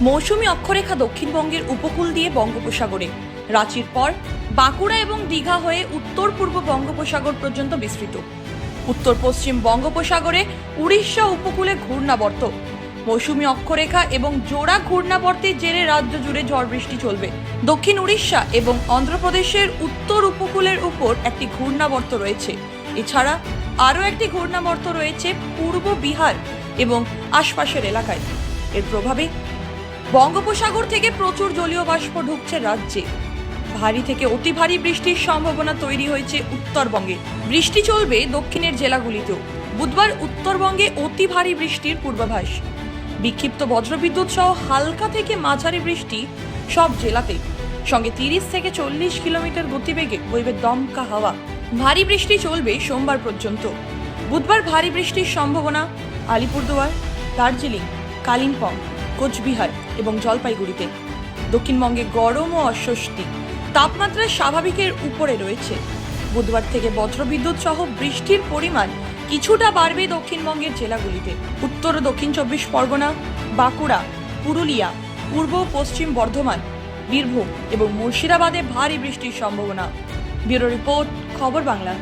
মৌসুমী অক্ষরেখা দক্ষিণবঙ্গের উপকূল দিয়ে বঙ্গোপসাগরে। রাঁচির পর বাঁকুড়া এবং দীঘা হয়ে উত্তর পূর্ব বঙ্গোপসাগর পর্যন্ত বিস্তৃত। উত্তর পশ্চিম বঙ্গোপসাগরে উড়িষ্যা উপকূলে ঘূর্ণাবর্ত। মৌসুমী অক্ষরেখা এবং জোড়া ঘূর্ণাবর্তের জেরে রাজ্য জুড়ে ঝড় বৃষ্টি চলবে। দক্ষিণ উড়িষ্যা এবং অন্ধ্রপ্রদেশের উত্তর উপকূলের উপর একটি ঘূর্ণাবর্ত রয়েছে। এছাড়া আরও একটি ঘূর্ণাবর্ত রয়েছে পূর্ব বিহার এবং আশপাশের এলাকায়। এর প্রভাবে বঙ্গোপসাগর থেকে প্রচুর জলীয় বাষ্প ঢুকছে রাজ্যে। ভারী থেকে অতি ভারী বৃষ্টির সম্ভাবনা তৈরি হয়েছে উত্তরবঙ্গে। বৃষ্টি চলবে দক্ষিণের জেলাগুলিতেও। বুধবার উত্তরবঙ্গে অতি ভারী বৃষ্টির পূর্বাভাস। বিক্ষিপ্ত বজ্রবিদ্যুৎ সহ হালকা থেকে মাঝারি বৃষ্টি সব জেলাতে। সঙ্গে তিরিশ থেকে চল্লিশ কিলোমিটার গতিবেগে বইবে দমকা হাওয়া। ভারী বৃষ্টি চলবে সোমবার পর্যন্ত। বুধবার ভারী বৃষ্টির সম্ভাবনা আলিপুরদুয়ার, দার্জিলিং, কালিম্পং কোচবিহার এবং জলপাইগুড়িতে। দক্ষিণবঙ্গে গরম ও অস্বস্তি। তাপমাত্রা স্বাভাবিকের উপরে রয়েছে। বুধবার থেকে বজ্রবিদ্যুৎ সহ বৃষ্টির পরিমাণ কিছুটা বাড়বে দক্ষিণবঙ্গের জেলাগুলিতে। উত্তর ও দক্ষিণ চব্বিশ পরগনা, বাঁকুড়া, পুরুলিয়া, পূর্ব পশ্চিম বর্ধমান, বীরভূম এবং মুর্শিদাবাদে ভারী বৃষ্টির সম্ভাবনা। ব্যুরো রিপোর্ট, খবর বাংলা।